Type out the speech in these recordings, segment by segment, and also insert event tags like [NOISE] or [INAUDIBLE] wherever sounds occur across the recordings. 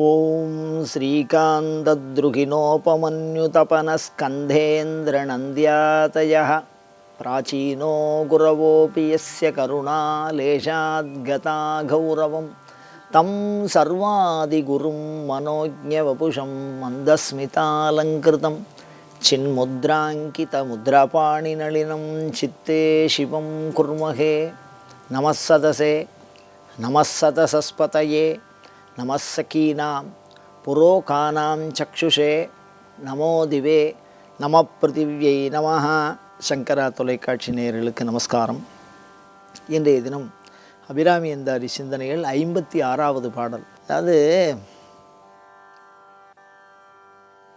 ఓం శ్రీకాంతద్రుహిణోపమన్యుతపనస్కంధేంద్రనంద్యాతయ ప్రాచీనో గురవోపి యస్య కరుణాలేశాద్గతా గౌరవం తం సర్వాదిగురుం మనోజ్ఞవపుషం మందస్మితాలంకృతం. చిన్ముద్రాంకితముద్రపాణినళినం చిత్తే శివం కుర్మహే. నమస్సతసే నమస్సతసస్పతయే நமசகீனாம் புரோகானாம் சக்ஷுஷே நமோ திவே நம பிருத்திவியை நமஹா. சங்கரா தொலைக்காட்சி நேயர்களுக்கு நமஸ்காரம். இன்றைய தினம் அபிராமி எந்தாரி சிந்தனைகள் ஐம்பத்தி ஆறாவது பாடல். அதாவது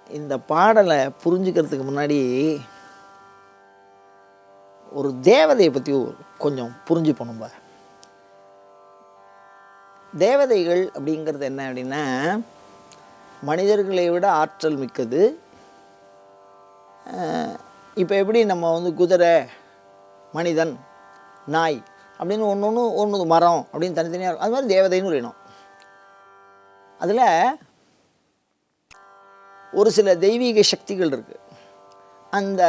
இந்த பாடலை புரிஞ்சுக்கிறதுக்கு முன்னாடி ஒரு தேவதையை பற்றி கொஞ்சம் புரிஞ்சுப்போம் தேவதைகள் அப்படிங்கிறது என்ன அப்படின்னா மனிதர்களை விட ஆற்றல் மிக்கது. இப்போ எப்படி நம்ம வந்து குதிரை மனிதன் நாய் அப்படின்னு ஒன்று ஒன்று ஒன்று மரம் அப்படின்னு தனித்தனியாக இருக்கும். அது மாதிரி தேவதைன்னு ஒரு இனம் அதில் ஒரு சில தெய்வீக சக்திகள் இருக்குது அந்த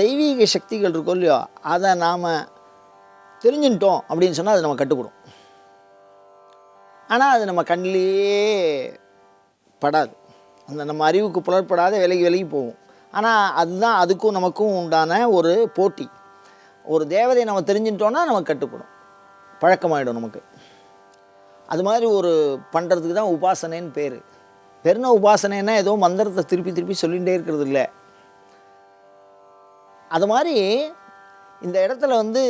தெய்வீக சக்திகள் இருக்கோ இல்லையோ அதை நாம் தெரிஞ்சுட்டோம் அப்படின்னு சொன்னால் அது நம்ம கட்டுப்படும் ஆனால் அது நம்ம கண்ணிலேயே படாது. அந்த நம்ம அறிவுக்கு புலப்படாத விலகி விலகி போகும். ஆனால் அதுதான் அதுக்கும் நமக்கும் உண்டான ஒரு போட்டி. ஒரு தேவதையை நம்ம தெரிஞ்சுட்டோன்னா நமக்கு கட்டுப்படும். பழக்கமாயிடும் நமக்கு. அது மாதிரி ஒரு பண்ணுறதுக்கு தான் உபாசனைன்னு பேர். வெறும் உபாசனைன்னா ஏதோ மந்திரத்தை திருப்பி திருப்பி சொல்லிகிட்டே இருக்கிறது இல்லை. அது மாதிரி இந்த இடத்துல வந்து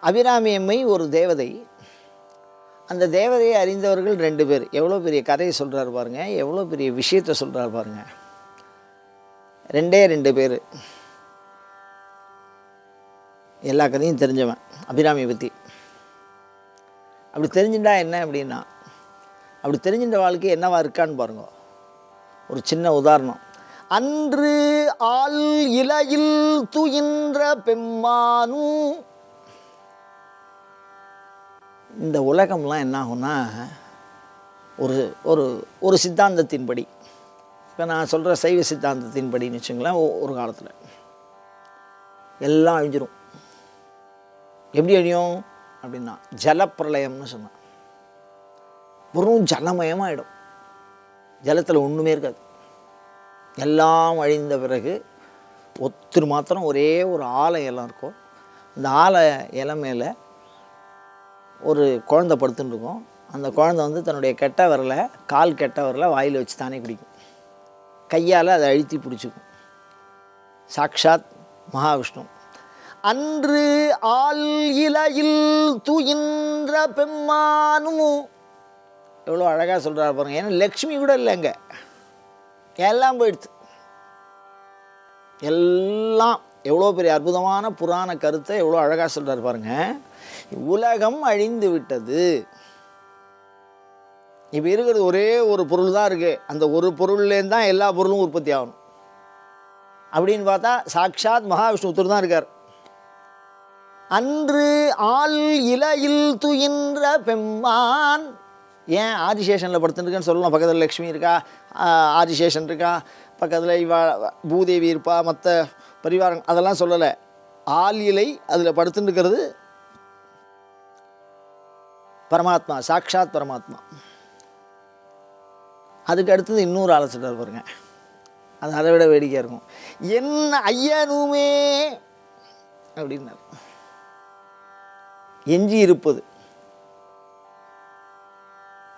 அபிராமி அம்மை ஒரு தேவதை அந்த தேவதையை அறிந்தவர்கள் ரெண்டு பேர். எவ்வளோ பெரிய கதையை சொல்கிறார் பாருங்க. எவ்வளோ பெரிய விஷயத்தை சொல்கிறார் பாருங்க. ரெண்டே ரெண்டு பேர். எல்லா கதையும் தெரிஞ்சவன் அபிராமி பற்றி அப்படி தெரிஞ்சுட்டா என்ன அப்படின்னா அப்படி தெரிஞ்சின்ற வாழ்க்கை என்னவா இருக்கான்னு பாருங்க. ஒரு சின்ன உதாரணம். அன்று ஆள் இலையில் துயின்ற பெம்மானும் இந்த உலகம்லாம் என்ன ஆகும்னா ஒரு ஒரு ஒரு சித்தாந்தத்தின்படி. இப்போ நான் சொல்கிற சைவ சித்தாந்தத்தின்படின்னு வச்சுங்களேன் ஒரு காலத்தில். எல்லாம் அழிஞ்சிரும். எப்படி அழியும்? அப்படின்னா ஜலப்பிரளயம்னு சொன்னான். வெறும் ஜலமயமாகிடும் ஜலத்தில் ஒன்றுமே இருக்காது. எல்லாம் அழிந்த பிறகு ஒத்துரு மாத்திரம் ஒரே ஒரு ஆலை இலம் இருக்கும். அந்த ஆலை இலை மேலே ஒரு குழந்தை படுத்துன்னு இருக்கும். அந்த குழந்தை வந்து தன்னுடைய கெட்ட வரல கால் கெட்ட வரல வாயில் வச்சு தானே குடிக்கும். கையால் அதை அழுத்தி பிடிச்சிக்கும். சாக்ஷாத் மகாவிஷ்ணு. அன்று ஆள் இலையில் துயின்ற பெம்மானும். எவ்வளோ அழகாக சொல்கிறார் பாருங்க. ஏன்னா லக்ஷ்மி கூட இல்லைங்க எல்லாம் போயிடுச்சு. எல்லாம் எவ்வளோ பெரிய அற்புதமான புராண கருத்தை எவ்வளோ அழகாக சொல்கிறார் பாருங்கள் உலகம் அழிந்து விட்டது. இப்போ இருக்கிறது ஒரே ஒரு பொருள் தான் இருக்குது அந்த ஒரு பொருள்லேருந்து தான் எல்லா பொருளும் உற்பத்தி ஆகணும். அப்படின்னு பார்த்தா சாக்ஷாத் மகாவிஷ்ணு தான் இருக்கார். அன்று ஆள் இலையில் துயின்ற பெம்மான். ஏன் ஆதிசேஷனில் படுத்துருக்கேன்னு சொல்லலாம் பக்கத்தில் லக்ஷ்மி இருக்கா? ஆஹ் ஆதிசேஷன் இருக்கா? பக்கத்தில் இவா பூதேவி இருப்பா? மற்ற பரிவாரம் அதெல்லாம் சொல்லலை. ஆள் இலை அதில் படுத்துன்னு இருக்கிறது பரமாத்மா சாக்ஷாத் பரமாத்மா. அதுக்கு அடுத்தது இன்னொரு ஆலோசனை பாருங்க. அது அதை விட வேடிக்கையாக இருக்கும். என்ன ஐயனுமே அப்படின்னார். எஞ்சி இருப்பது.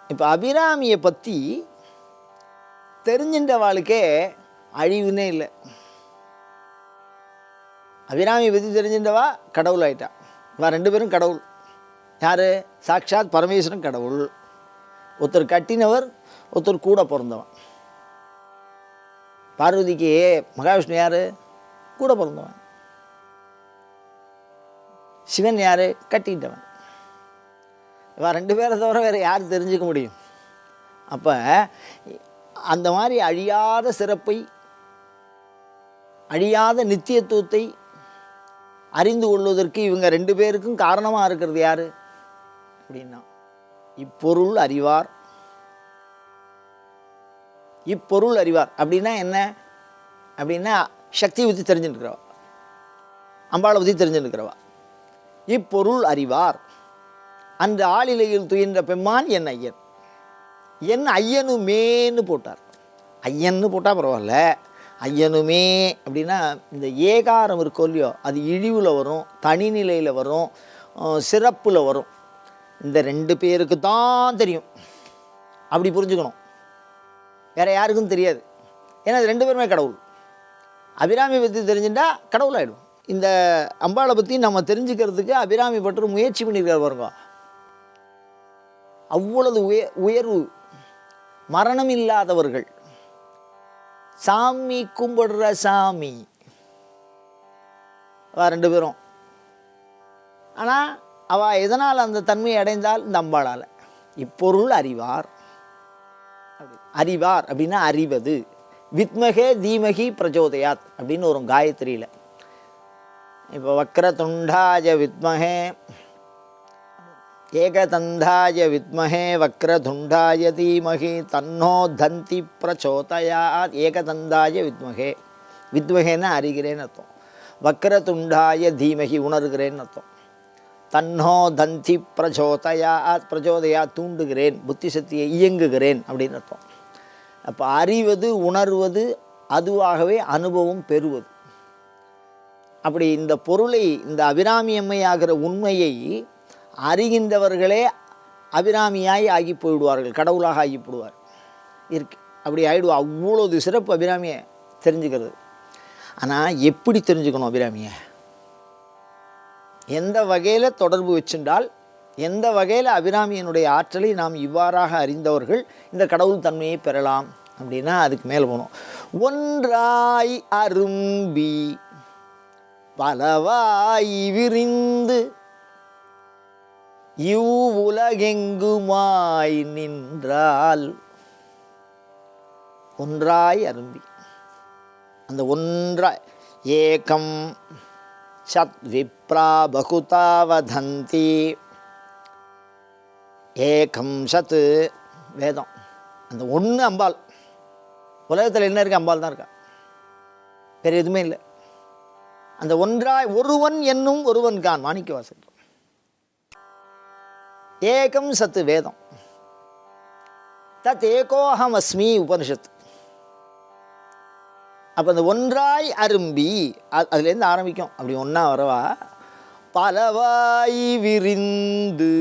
இப்போ அபிராமியை பற்றி தெரிஞ்சின்ற வாழ்க்கே அழிவுனே இல்லை. அபிராமியை பற்றி தெரிஞ்சின்றவா? கடவுள் ஆயிட்டா. இவன் ரெண்டு பேரும் கடவுள். யார்? சாக்ஷாத் பரமேஸ்வரன் கடவுள். ஒருத்தர் கட்டினவர் ஒருத்தர் கூட பிறந்தவன். பார்வதிக்கு மகாவிஷ்ணு யார்? கூட பிறந்தவன். சிவன் யார்? கட்டிட்டவன். இவன் ரெண்டு பேரை தவிர வேறு யார் தெரிஞ்சுக்க முடியும்? அப்போ அந்த மாதிரி அழியாத சிறப்பை அழியாத நித்தியத்துவத்தை அறிந்து கொள்வதற்கு இவங்க ரெண்டு பேருக்கும் காரணமாக இருக்கிறது யார்? அப்படின்னா இப்பொருள் அறிவார். இப்பொருள் அறிவார். அப்படின்னா என்ன? அப்படின்னா சக்தியை பற்றி தெரிஞ்சுருக்கிறவா அம்பாளை பற்றி தெரிஞ்சுருக்கிறவா இப்பொருள் அறிவார். அந்த ஆளிலையில் துயின்ற பெம்மான் என் ஐயன். என் ஐயனுமேன்னு போட்டார். ஐயன்னு போட்டால் பரவாயில்ல. ஐயனுமே அப்படின்னா இந்த ஏகாரம் இருக்கோ இல்லையோ அது இழிவில் வரும் தனிநிலையில் வரும் சிறப்பில் வரும். இந்த ரெண்டு பேருக்கு தான் தெரியும். அப்படி புரிஞ்சுக்கணும். வேறு யாருக்கும் தெரியாது. ஏன்னா அது ரெண்டு பேருமே கடவுள். அபிராமி பற்றி தெரிஞ்சுட்டா கடவுள் ஆகிடும் இந்த அம்பாளை பற்றி நம்ம தெரிஞ்சுக்கிறதுக்கு அபிராமி பற்று முயற்சி பண்ணியிருக்காரு பாருங்க. அவ்வளவு உய உயர்வு. மரணம் இல்லாதவர்கள். சாமி கும்பிடுற சாமி. ரெண்டு பேரும். ஆனால் அவள் எதனால் அந்த தன்மையை அடைந்தால்? இந்த அம்பாளால். இப்பொருள் அறிவார். அறிவார் அப்படின்னா அறிவது. வித்மகே தீமகி பிரச்சோதயாத் அப்படின்னு ஒரு காயத்ரியில். இப்போ வக்ரதுண்டாய வித்மகே ஏகதந்தாய வித்மஹே வக்ரதுண்டாய தீமகி தன்னோ தந்தி பிரச்சோதயாத் ஏகதந்தாய வித்மகே. வித்மகேன்னு அறிகிறேன்னு அர்த்தம். வக்ரதுண்டாய தீமகி உணர்கிறேன்னு அர்த்தம். தன்னோ தந்தி பிரச்சோதயாத் பிரச்சோதயா தூண்டுகிறேன் புத்தி சக்தியை இயங்குகிறேன் அப்படின்னு அர்த்தம். அப்போ அறிவது உணர்வது அதுவாகவே அனுபவம் பெறுவது. அப்படி இந்த பொருளை இந்த அபிராமி அம்மையாகிற உண்மையை அறிகின்றவர்களே அபிராமியாய் ஆகி போயிடுவார்கள் கடவுளாக ஆகி போடுவார் இருக்கு. அப்படி ஆகிடுவா அவ்வளோது சிறப்பு அபிராமியை தெரிஞ்சுக்கிறது. ஆனால் எப்படி தெரிஞ்சுக்கணும் அபிராமியை? எந்த வகையில் தொடர்பு வச்சுட்டால் எந்த வகையில் அபிராமியனுடைய ஆற்றலை நாம் இவ்வாறாக அறிந்தவர்கள் இந்த கடவுள் தன்மையை பெறலாம் அப்படின்னா அதுக்கு மேலே போகணும். ஒன்றாய் அரும்பி பலவாய் விரிந்து இவ்வுலகெங்குமாய் நின்றால் ஒன்றாய் அரும்பி. அந்த ஒன்றாய் ஏகம் சத் விப்ரா பகுதா வதந்தி ஏகம் சத்து வேதம். அந்த ஒன்று அம்பாள். உலகத்தில் என்ன இருக்கு? அம்பாள் தான் இருக்கா. வேறு எதுவுமே இல்லை. அந்த ஒன்றாய் ஒருவன் என்னும் ஒருவன் கான் மாணிக்க வாசல். ஏகம் சத்து வேதம். தத் ஏகோஹம் அஸ்மி உபனிஷத். அப்போ அந்த ஒன்றாய் அரும்பி அது அதுலேருந்து ஆரம்பிக்கும். அப்படி ஒன்றா வரவா? பலவாய் விரிந்து.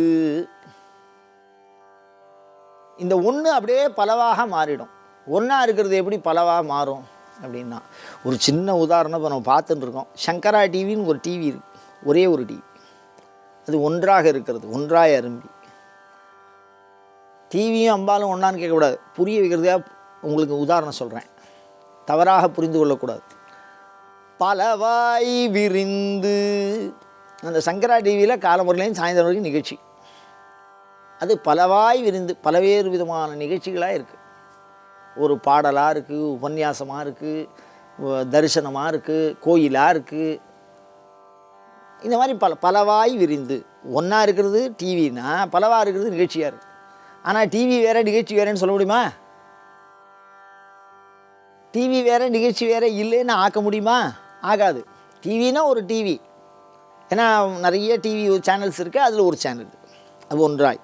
இந்த ஒன்று அப்படியே பலவாக மாறிடும். ஒன்றா இருக்கிறது எப்படி பலவாக மாறும் அப்படின்னா ஒரு சின்ன உதாரணம் இப்போ நம்ம பார்த்துட்டு இருக்கோம். சங்கரா டிவின்னு ஒரு டிவி இருக்கு. ஒரே ஒரு டிவி. அது ஒன்றாக இருக்கிறது. ஒன்றாய் அரும்பி. டிவியும் அம்பாலும் ஒன்றான்னு கேட்கக்கூடாது. புரிய வைக்கிறதுக்காக உங்களுக்கு உதாரணம் சொல்கிறேன் தவறாக புரிந்து கொள்ளக்கூடாது. பலவாய் விரிந்து அந்த சங்கரா டிவியில் காலமுறையிலையும் சாயந்தரம் வரைக்கும் நிகழ்ச்சி. அது பலவாய் விரிந்து பலவேறு விதமான நிகழ்ச்சிகளாக இருக்குது ஒரு பாடலாக இருக்குது உபன்யாசமாக இருக்குது தரிசனமாக இருக்குது கோயிலாக இருக்குது இந்த மாதிரி பல பலவாய் விரிந்து ஒன்றா இருக்கிறது டிவினா பலவாக இருக்கிறது நிகழ்ச்சியாக இருக்குது ஆனால் டிவி வேறு நிகழ்ச்சி வேறேன்னு சொல்ல முடியுமா? டிவி வேறு நிகழ்ச்சி வேறு இல்லைன்னு ஆக்க முடியுமா? ஆகாது. டிவினா ஒரு டிவி ஏன்னா நிறைய டிவி சேனல்ஸ் இருக்குது அதில் ஒரு சேனல் அது ஒன்றாய்.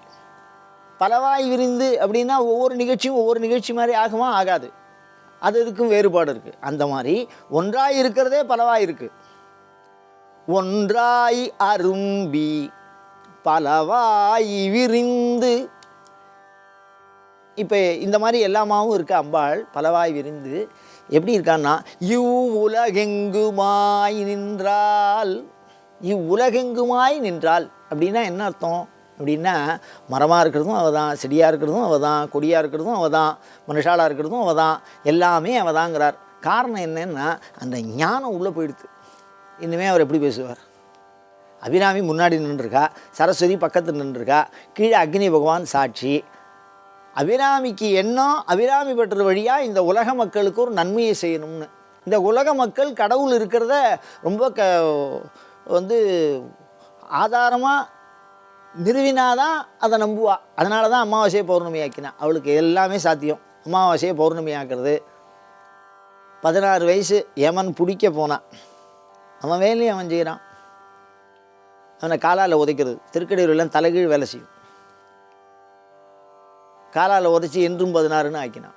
பலவாய் விரிந்து அப்படின்னா ஒவ்வொரு நிகழ்ச்சியும் ஒவ்வொரு நிகழ்ச்சி மாதிரி ஆகுமா? ஆகாது. அது இதுக்கும் வேறுபாடு இருக்குது அந்த மாதிரி ஒன்றாய் இருக்கிறதே பலவாய் இருக்குது ஒன்றாய் அரும்பி பலவாய் விரிந்து இப்போ இந்த மாதிரி எல்லாமாவும் இருக்க அம்பாள் பலவாய் விரிந்து எப்படி இருக்கான்னா இவ் உலகெங்குமாய் நின்றால் இவ் உலகெங்குமாய் நின்றால் அப்படின்னா என்ன அர்த்தம்? அப்படின்னா மரமாக இருக்கிறதும் அவள் தான் செடியாக இருக்கிறதும் அவள் தான் கொடியாக இருக்கிறதும் அவள் தான் மனுஷாலாக இருக்கிறதும் அவள் தான் எல்லாமே அவள் தாங்கிறார் காரணம் என்னென்னா அந்த ஞானம் உள்ளே போயிடுது. இனிமேல் அவர் எப்படி பேசுவார்? அபிராமி முன்னாடி நின்றுருக்கா சரஸ்வதி பக்கத்தில் நின்றுருக்கா கீழே அக்னி பகவான் சாட்சி அபிராமிக்கு எண்ணம் அபிராமி பெற்ற வழியாக இந்த உலக மக்களுக்கு ஒரு நன்மையை செய்யணும்னு. இந்த உலக மக்கள் கடவுள் இருக்கிறத ரொம்ப க வந்து ஆதாரமாக நிறுவினாதான் அதை நம்புவா. அதனால தான் அமாவாசையை பௌர்ணமி ஆக்கினா அவளுக்கு எல்லாமே சாத்தியம். அமாவாசையை பௌர்ணமி ஆக்குறது பதினாறு வயசு யமன் பிடிக்க போனான் அவன் வேலையும் அவன் செய்கிறான் அவனை காலால் உதைக்கிறது. திருக்கடையூர்லாம் தலைகீழ் வேலை செய்யும். காலால் உதைச்சி என்றும் பதினாறுன்னு ஆக்கினான்.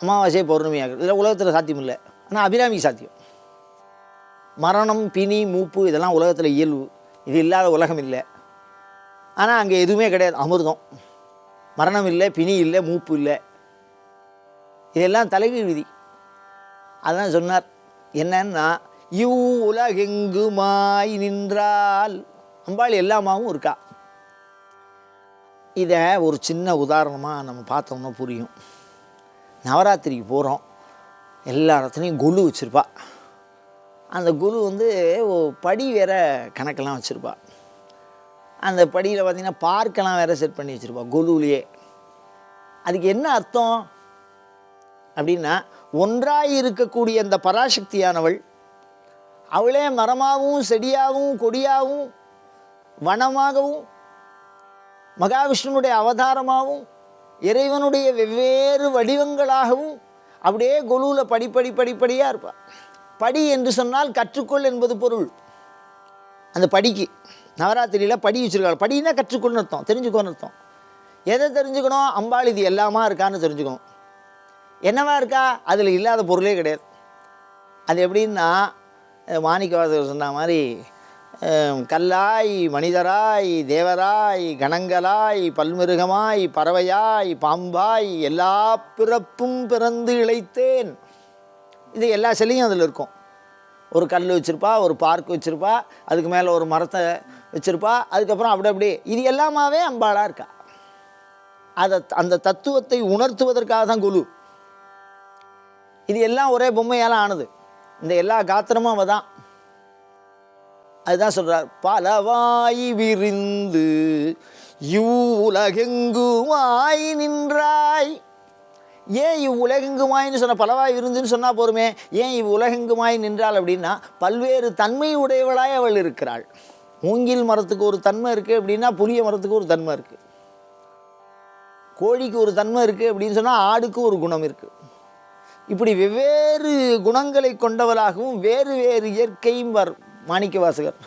அமாவாசை பௌர்ணமி ஆகிறது இதில் உலகத்தில் சாத்தியம் இல்லை. ஆனால் அபிராமி சாத்தியம். மரணம் பிணி மூப்பு இதெல்லாம் உலகத்தில் இயல்பு. இது இல்லாத உலகம் இல்லை. ஆனால் அங்கே எதுவுமே கிடையாது. அமிர்தம். மரணம் இல்லை பிணி இல்லை மூப்பு இல்லை. இதெல்லாம் தலைகீழ் விதி. அதான் சொன்னார். என்னன்னா இவ் உலகெங்குமாய் நின்றால்? அம்பாள் எல்லாமாவும் இருக்கா? இதை ஒரு சின்ன உதாரணமாக நம்ம பார்த்தோம்னா புரியும். நவராத்திரிக்கு போகிறோம் எல்லா இடத்துலையும் குழு வச்சுருப்பா. அந்த குழு வந்து படி வேற கணக்கெல்லாம் வச்சுருப்பா. அந்த படியில் பார்த்திங்கன்னா பார்க்கெல்லாம் வேற செட் பண்ணி வச்சுருப்பா குழுவிலேயே. அதுக்கு என்ன அர்த்தம்? அப்படின்னா ஒன்றாக இருக்கக்கூடிய அந்த பராசக்தியானவள் அவளே மரமாகவும் செடியாகவும் கொடியாகவும் வனமாகவும் மகாவிஷ்ணுனுடைய அவதாரமாகவும் இறைவனுடைய வெவ்வேறு வடிவங்களாகவும் அப்படியே கொலுவில் படிப்படி படிப்படியாக இருப்பார் படி என்று சொன்னால் கற்றுக்கொள் என்பது பொருள். அந்த படிக்கு நவராத்திரியில் படி வச்சுருக்காள் படின்னா கற்றுக்கொள்னு அர்த்தம் தெரிஞ்சுக்கோன்னு அர்த்தம். எதை தெரிஞ்சுக்கணும்? அம்பாள் இது எல்லாமா இருக்கான்னு தெரிஞ்சுக்கணும். என்னவா இருக்கா? அதில் இல்லாத பொருளே கிடையாது. அது எப்படின்னா மாணிக்கவாசகர் சொன்ன மாதிரி கல்லாய் மனிதராய் தேவராய் கணங்களாய் பல்மிருகமாய் பறவையாய் பாம்பாய் எல்லா பிறப்பும் பிறந்து இழைத்தேன். இது எல்லா சிலையும் அதில் இருக்கும். ஒரு கல் வச்சுருப்பா ஒரு பார்க் வச்சுருப்பா அதுக்கு மேலே ஒரு மரத்தை வச்சுருப்பா அதுக்கப்புறம் அப்படி அப்படியே இது எல்லாமாவே அம்பாளாக இருக்கா. அதை அந்த தத்துவத்தை உணர்த்துவதற்காக தான் குழு. இது எல்லாம் ஒரே பொம்மையால் ஆனது. இந்த எல்லா காத்திரமும் அவள் தான் அதுதான் சொல்கிறார் பலவாய் விரிந்து இவ்வுலகெங்குமாய் நின்றாய். ஏன் இவ்வுலகெங்குமாய்னு சொன்ன பலவாய் விருந்துன்னு சொன்னால் போருமே ஏன் இவ்வுலகெங்குமாய் நின்றாள் அப்படின்னா பல்வேறு தன்மை உடையவளாய் அவள் இருக்கிறாள். மூங்கில் மரத்துக்கு ஒரு தன்மை இருக்குது அப்படின்னா புளிய மரத்துக்கு ஒரு தன்மை இருக்குது கோழிக்கு ஒரு தன்மை இருக்குது அப்படின்னு சொன்னால் ஆடுக்கு ஒரு குணம் இருக்குது இப்படி வெவ்வேறு குணங்களை கொண்டவளாகவும் வேறு வேறு இயற்கையும் வர் மாணிக்க வாசகர்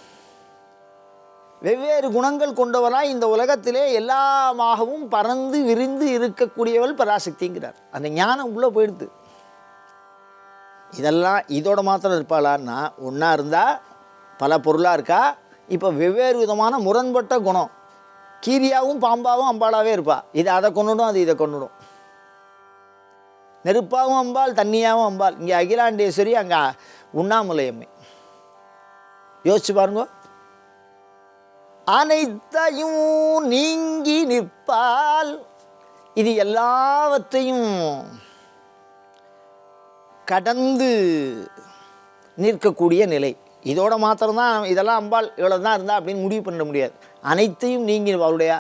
வெவ்வேறு குணங்கள் கொண்டவராய் இந்த உலகத்திலே எல்லாமாகவும் பறந்து விரிந்து இருக்கக்கூடியவள் பராசக்திங்கிறார். அந்த ஞானம் உள்ளே போயிடுது. இதெல்லாம் இதோட மாத்திரம் இருப்பாளான்னா ஒன்றா இருந்தால் பல பொருளாக இருக்கா? இப்போ வெவ்வேறு விதமான முரண்பட்ட குணம். கீரியாவும் பாம்பாவும் அம்பாளாகவே இருப்பாள் இது அதை கொண்டுடும் அது இதை கொண்டுடும் நெருப்பாகவும் அம்பாள் தண்ணியாகவும் அம்பாள். இங்கே அகிலாண்டேஸ்வரி அங்கே உண்ணாமுலையம்மை. யோசிச்சு பாருங்க. அனைத்தையும் நீங்கி நிற்பால் இது எல்லாவற்றையும் கடந்து நிற்கக்கூடிய நிலை. இதோட மாத்திரம்தான் இதெல்லாம் அம்பாள் இவ்வளோ தான் இருந்தால் அப்படின்னு முடிவு பண்ண முடியாது. அனைத்தையும் நீங்கி அவருடைய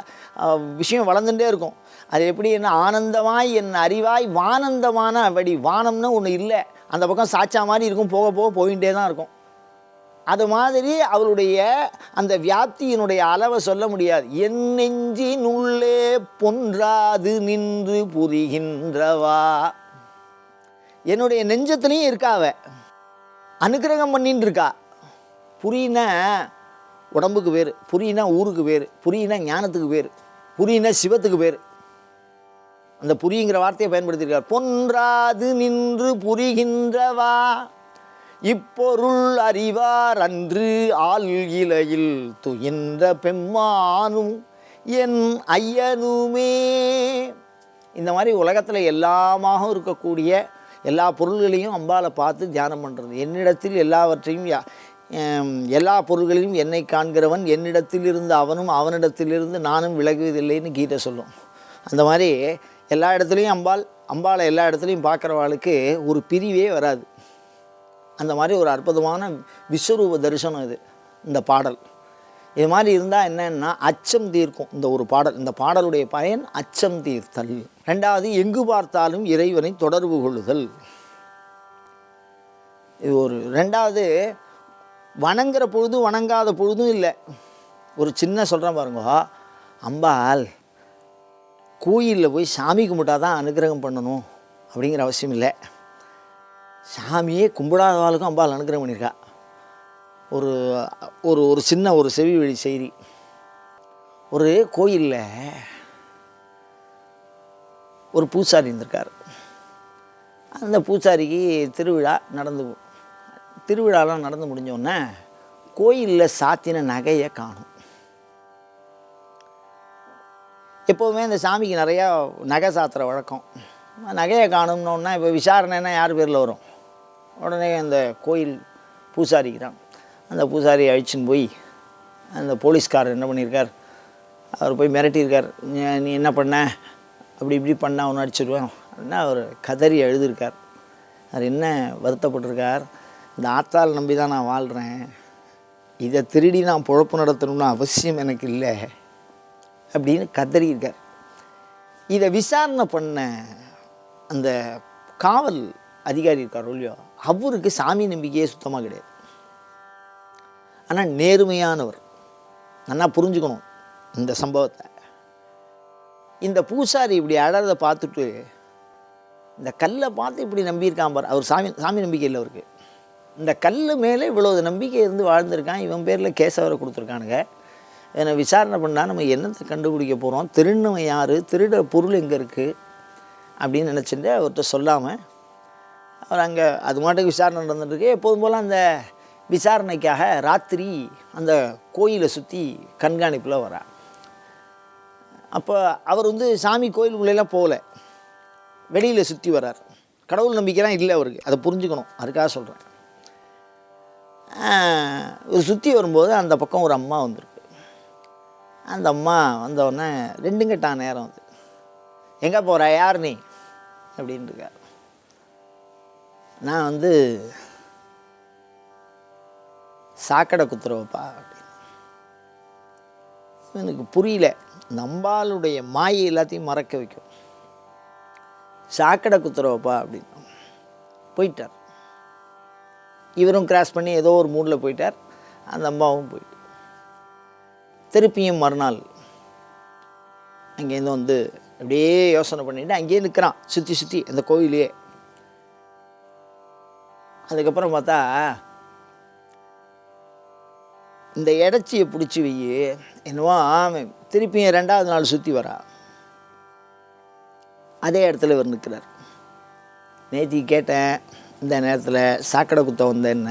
விஷயம் வளர்ந்துட்டே இருக்கும். அது எப்படி? என்ன ஆனந்தமாய் என் அறிவாய் வானந்தமான வடி. வானம்னு ஒன்று இல்லை. அந்த பக்கம் சாச்சா மாதிரி இருக்கும். போக போக போயிட்டே தான் இருக்கும். அது மாதிரி அவளுடைய அந்த வியாப்தியினுடைய அளவை சொல்ல முடியாது. என் நெஞ்சினுள்ளே பொன்றாது நின்று புரிகின்றவா? என்னுடைய நெஞ்சத்துலேயும் இருக்காவ அனுக்கிரகம் பண்ணின்னு இருக்கா புரியினா உடம்புக்கு பேர் புரியினா ஊருக்கு பேர் புரியினா ஞானத்துக்கு பேர் புரியினா சிவத்துக்கு பேர் அந்த புரியுங்கிற வார்த்தையை பயன்படுத்தியிருக்கார். பொன்றாது நின்று புரிகின்றவா? இப்பொருள் அறிவார் அன்று ஆள் இலையில் துயின்ற பெம்மானும் என் ஐயனுமே. இந்த மாதிரி உலகத்தில் எல்லாமாக இருக்கக்கூடிய எல்லா பொருள்களையும் அம்பாளை பார்த்து தியானம் பண்ணுறது என்னிடத்தில் எல்லாவற்றையும் யா- எல்லா பொருள்களையும் என்னை காண்கிறவன் என்னிடத்தில் இருந்து அவனும் அவனிடத்திலிருந்து நானும் விலகுவதில்லைன்னு கீதை சொல்லும். அந்த மாதிரி எல்லா இடத்துலையும் அம்பாள் அம்பாளை எல்லா இடத்துலையும் பார்க்குறவாளுக்கு ஒரு பிரிவே வராது. அந்த மாதிரி ஒரு அற்புதமான விஸ்வரூப தரிசனம் இது இந்த பாடல். இது மாதிரி இருந்தால் என்னன்னா அச்சம் தீர்க்கும் இந்த ஒரு பாடல் இந்த பாடலுடைய பயன் அச்சம் தீர்த்தல். ரெண்டாவது எங்கு பார்த்தாலும் இறைவனை தொடர்பு கொள்ளுதல். இது ஒரு ரெண்டாவது வணங்குற பொழுதும் வணங்காத பொழுதும் இல்லை. ஒரு சின்ன சொல்கிறேன் பாருங்க அம்பாள் கோயிலில் போய் சாமி கும்பிட்டா தான் அனுகிரகம் பண்ணணும் அப்படிங்கிற அவசியம் இல்லை. சாமியே கும்பிடாதவாளுக்கும் அம்பாள் அனுக்கிரம் பண்ணியிருக்கா. ஒரு ஒரு ஒரு சின்ன ஒரு செவி வழி செய்தி. ஒரு கோயிலில் ஒரு பூசாரி இருந்திருக்கார். அந்த பூசாரிக்கு திருவிழா நடந்து திருவிழாலாம் நடந்து முடிஞ்சோடனே கோயிலில் சாத்தின நகையை காணும். எப்போவுமே இந்த சாமிக்கு நிறையா நகை சாத்துற வழக்கம். நகையை காணும்னோன்னா இப்போ விசாரணைன்னா யார் பேரில் வரும்? உடனே அந்த கோயில் பூசாரிக்கு தான் அந்த பூசாரி அழிச்சின்னு போய் அந்த போலீஸ்காரர் என்ன பண்ணியிருக்கார்? அவர் போய் மிரட்டியிருக்கார். "நீ- நீ என்ன பண்ண? அப்படி இப்படி பண்ண அவனை அடிச்சிடுவேன் அப்படின்னா அவர் கதறி எழுதியிருக்கார். அவர் என்ன வருத்தப்பட்டிருக்கார்? இந்த ஆத்தால் நம்பி தான் நான் வாழ்கிறேன் இதை திருடி நான் பொழப்பு நடத்தணும்னு அவசியம் எனக்கு இல்லை அப்படின்னு கதறியிருக்கார். இதை விசாரணை பண்ண அந்த காவல் அதிகாரி இருக்கார் இல்லையோ அவருக்கு சாமி நம்பிக்கையே சுத்தமாக கிடையாது. ஆனால் நேர்மையானவர். நல்லா புரிஞ்சுக்கணும் இந்த சம்பவத்தை. இந்த பூசாரி இப்படி அழறதை பார்த்துட்டு இந்த கல்லை பார்த்து இப்படி நம்பியிருக்கான் பார். அவர் சாமி சாமி நம்பிக்கை இல்லை அவருக்கு. இந்த கல் மேலே இவ்வளோ நம்பிக்கை இருந்து வாழ்ந்திருக்கான். இவன் பேரில் கேசவரை கொடுத்துருக்கானுங்க. என்னை விசாரணை பண்ணால் நம்ம என்னத்தை கண்டுபிடிக்க போகிறோம் திருடினவன் யார் திருட பொருள் எங்கே இருக்குது அப்படின்னு நினச்சிட்டு அவர்கிட்ட சொல்லாமல் அவர் அங்கே அது மாட்டுக்கு விசாரணை நடந்துட்டுருக்கு. எப்போதும் போல் அந்த விசாரணைக்காக ராத்திரி அந்த கோயிலை சுற்றி கண்காணிப்பில் வரார். அப்போ அவர் வந்து சாமி கோயிலுக்குள்ளெல்லாம் போகல. வெளியில் சுற்றி வரார். கடவுள் நம்பிக்கைலாம் இல்லை அவருக்கு. அதை புரிஞ்சுக்கணும். அதுக்காக சொல்கிறேன் ஒரு சுற்றி வரும்போது அந்த பக்கம் ஒரு அம்மா வந்திருக்கு. அந்த அம்மா வந்தவுடனே ரெண்டும் நேரம் வந்து எங்கே போகிற யார் நீ? அப்படின்னு இருக்கார் நான் வந்து சாக்கடை குத்துறவப்பா அப்படின்னு. எனக்கு புரியல. நம்பாளுடைய மாயை எல்லாத்தையும் மறக்க வைக்கும். சாக்கடை குத்துறவப்பா அப்படின்னு. போயிட்டார். இவரும் கிராஸ் பண்ணி ஏதோ ஒரு மூடில் போயிட்டார். அந்த அம்மாவும் போயிட்டு. திருப்பியும் மறுநாள் அங்கேருந்து வந்து அப்படியே யோசனை பண்ணிட்டு அங்கேயே நிற்கிறான் சுற்றி சுற்றி அந்த கோயிலே அதுக்கப்புறம் பார்த்தா இந்த இடைச்சியை பிடிச்சி வை என்னவோ திருப்பி திருப்பியும் ரெண்டாவது நாள் சுற்றி வரா. அதே இடத்துல இவர் நிற்கிறார் நேத்தி கேட்டேன் இந்த நேரத்தில் சாக்கடை குத்த வந்த என்ன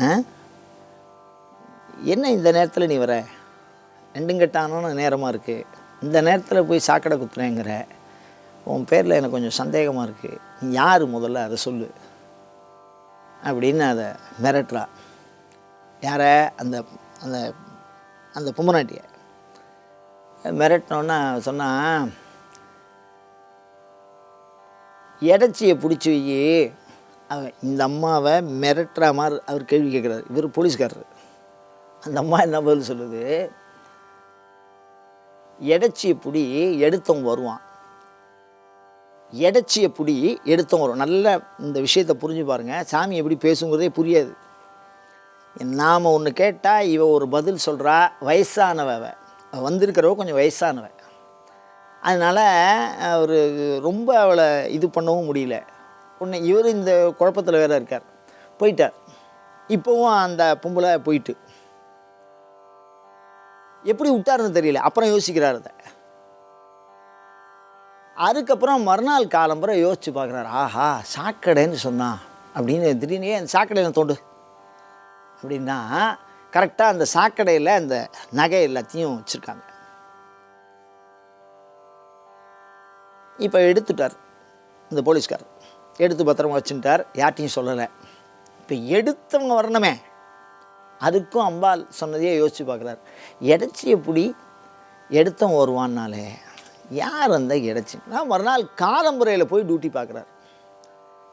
ஆ? என்ன இந்த நேரத்தில் நீ வர? ரெண்டும் கெட்டானோன்னு நேரமாக இருக்குது இந்த நேரத்தில் போய் சாக்கடை குத்துறேங்கிற உன் பேரில் எனக்கு கொஞ்சம் சந்தேகமாக இருக்குது நீ யார் முதல்ல? அதை சொல்லு. அப்படின்னு அதை மிரட்டுறா. யாரை? அந்த அந்த அந்த பொம்மநாட்டியை மிரட்டினோன்னா சொன்னால் இடைச்சியை பிடிச்சி வை. அவன் இந்த அம்மாவை மிரட்டுற மாதிரி அவர் கேள்வி கேட்குறாரு. இவர் போலீஸ்காரர். அந்த அம்மா என்ன பதில் சொல்லுது? இடைச்சியை பிடி எடுத்தவங்க வருவான். இடைச்சியை பிடி எடுத்தவங்க வரும் நல்ல இந்த விஷயத்தை புரிஞ்சு பாருங்கள் சாமி எப்படி பேசுங்கிறதே புரியாது. நாம் ஒன்று கேட்டால் இவ ஒரு பதில் சொல்கிறா வயசானவ அவள் வந்திருக்கிறவ கொஞ்சம் வயசானவ. அதனால் அவர் ரொம்ப அவளை இது பண்ணவும் முடியல. ஒன்று இவர் இந்த குழப்பத்தில் வேறு இருக்கார். போயிட்டார். இப்போவும் அந்த பொம்பளை போயிட்டு. எப்படி விட்டாருன்னு தெரியல. அப்புறம் யோசிக்கிறார் அதை. அதுக்கப்புறம் மறுநாள் காலம்புற யோசித்து பார்க்குறாரு. ஆஹா சாக்கடைன்னு சொன்னான் அப்படின்னு திடீர்னு அந்த சாக்கடையில் தோண்டு? அப்படின்னா கரெக்டாக அந்த சாக்கடையில் அந்த நகை எல்லாத்தையும் வச்சுருக்காங்க. இப்போ எடுத்துட்டார் இந்த போலீஸ்கார் எடுத்து பத்திரமா வச்சுட்டார் யார்ட்டையும் சொல்லலை. இப்போ எடுத்தவங்க வரணுமே. அதுக்கும் அம்பாள் சொன்னதையே யோசித்து பார்க்குறாரு. எடைச்சி பிடி எடுத்தவன் வருவான்னாலே யார் அந்த இடைச்சின்னா மறுநாள் காலம்புரையில் போய் டியூட்டி பார்க்குறாரு.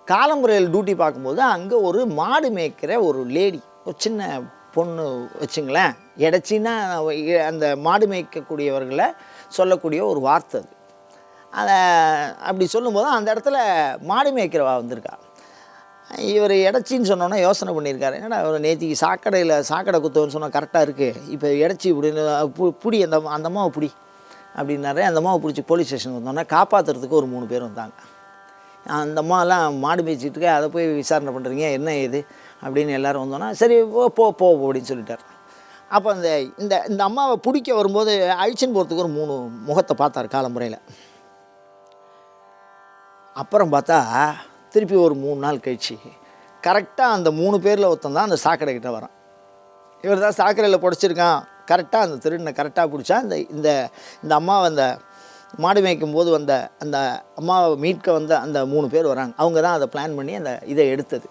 காலம்புரையில் டியூட்டி பார்க்கும்போது அங்கே ஒரு மாடு மேய்க்கிற ஒரு லேடி ஒரு சின்ன பொண்ணு வச்சுங்களேன். இடைச்சின்னா அந்த மாடு மேய்க்கக்கூடியவர்களை சொல்லக்கூடிய ஒரு வார்த்தை அது. அதை அப்படி சொல்லும்போது அந்த இடத்துல மாடு மேய்க்கிறவா வந்திருக்கா. இவர் இடைச்சின்னு சொன்னோன்னா யோசனை பண்ணியிருக்காரு. என்னடா அவர் நேத்திக்கு சாக்கடையில் சாக்கடை குத்தவன்னு சொன்னால் கரெக்டாக இருக்குது இப்போ இடைச்சி இப்படின்னு பு- பிடி அந்த அந்த அம்மாவை அப்படின்னாரு. அந்த அம்மாவை பிடிச்சி போலீஸ் ஸ்டேஷன் வந்தோன்னா காப்பாற்றுறதுக்கு ஒரு மூணு பேர் வந்தாங்க. அந்த அம்மாலாம் மாடு மேய்ச்சிட்டு அதை போய் விசாரணை பண்ணுறீங்க என்ன ஏது? அப்படின்னு எல்லோரும் வந்தோன்னா சரி போ போ போ அப்படின்னு சொல்லிட்டார். அப்போ அந்த இந்த இந்த அம்மாவை பிடிக்க வரும்போது அழிச்சின்னு போகிறதுக்கு ஒரு மூணு முகத்தை பார்த்தார் காலமுறையில். அப்புறம் பார்த்தா திருப்பி ஒரு மூணு நாள் கழிச்சு கரெக்டாக அந்த மூணு பேரில் ஒருத்தன் தான் அந்த சாக்கடை கிட்டே வரான். இவர் தான் சாக்கடையில் புடைச்சிருக்கான். கரெக்டாக அந்த திருடனை கரெக்டாக பிடிச்சா இந்த இந்த இந்த அம்மாவை அந்த மாடு மேய்க்கும் போது வந்த அந்த அம்மாவை மீட்க வந்த அந்த மூணு பேர் வராங்க. அவங்க தான் அதை பிளான் பண்ணி அந்த இதை எடுத்தது.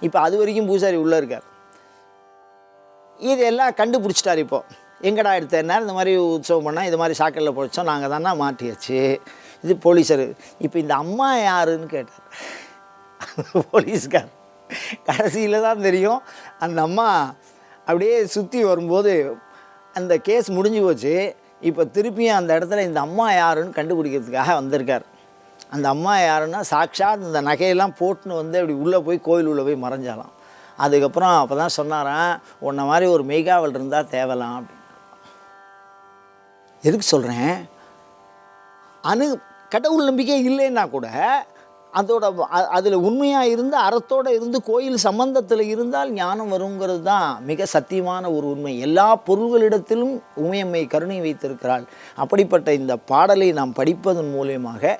இப்போ அது வரைக்கும் பூசாரி உள்ளே இருக்கார். இதெல்லாம் கண்டுபிடிச்சிட்டார் இப்போது எங்கடா எடுத்தேன்னா இந்த மாதிரி உற்சவம் பண்ணால் இது மாதிரி சாக்கடையில் பிடிச்சோம் நாங்கள் தானே மாட்டியாச்சு. இது போலீஸர். இப்போ இந்த அம்மா யாருன்னு கேட்டார். [LAUGHS] போலீஸ்கார். கடைசியில் தான் தெரியும். அந்த அம்மா அப்படியே சுற்றி வரும்போது அந்த கேஸ் முடிஞ்சு போச்சு. இப்போ திருப்பியும் அந்த இடத்துல இந்த அம்மா யாருன்னு கண்டுபிடிக்கிறதுக்காக வந்திருக்கார். அந்த அம்மா யாருன்னா சாட்சாத் இந்த நகையெல்லாம் போட்டுன்னு வந்து அப்படி உள்ளே போய் கோயில் உள்ளே போய் மறைஞ்சாலாம். அதுக்கப்புறம் அப்போ தான் சொன்னாராம் உன்னை மாதிரி ஒரு மெய்காவல் இருந்தால் தேவலாம் அப்படின்னு. எதுக்கு சொல்கிறேன் அணு கடவுள் நம்பிக்கை இல்லைன்னா கூட அதோட அதில் உண்மையாக இருந்து அறத்தோடு இருந்து கோயில் சம்பந்தத்தில் இருந்தால் ஞானம் வருங்கிறது தான் மிக சத்தியமான ஒரு உண்மை. எல்லா பொருள்களிடத்திலும் உமையம்மை கருணை வைத்திருக்கிறாள். அப்படிப்பட்ட இந்த பாடலை நாம் படிப்பதன் மூலியமாக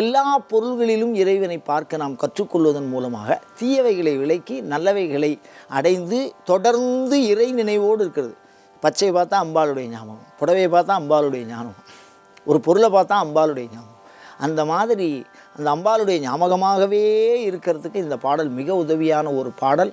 எல்லா பொருள்களிலும் இறைவனை பார்க்க நாம் கற்றுக்கொள்வதன் மூலமாக தீயவைகளை விலக்கி நல்லவைகளை அடைந்து தொடர்ந்து இறை நினைவோடு இருக்கிறது. பச்சை பார்த்தா அம்பாளுடைய ஞாபகம் புடவையை பார்த்தா அம்பாளுடைய ஞாபகம் ஒரு பொருளை பார்த்தா அம்பாளுடைய ஞாபகம். அந்த மாதிரி அந்த அம்பாளுடைய ஞாபகமாகவே இருக்கிறதுக்கு இந்த பாடல் மிக உதவியான ஒரு பாடல்.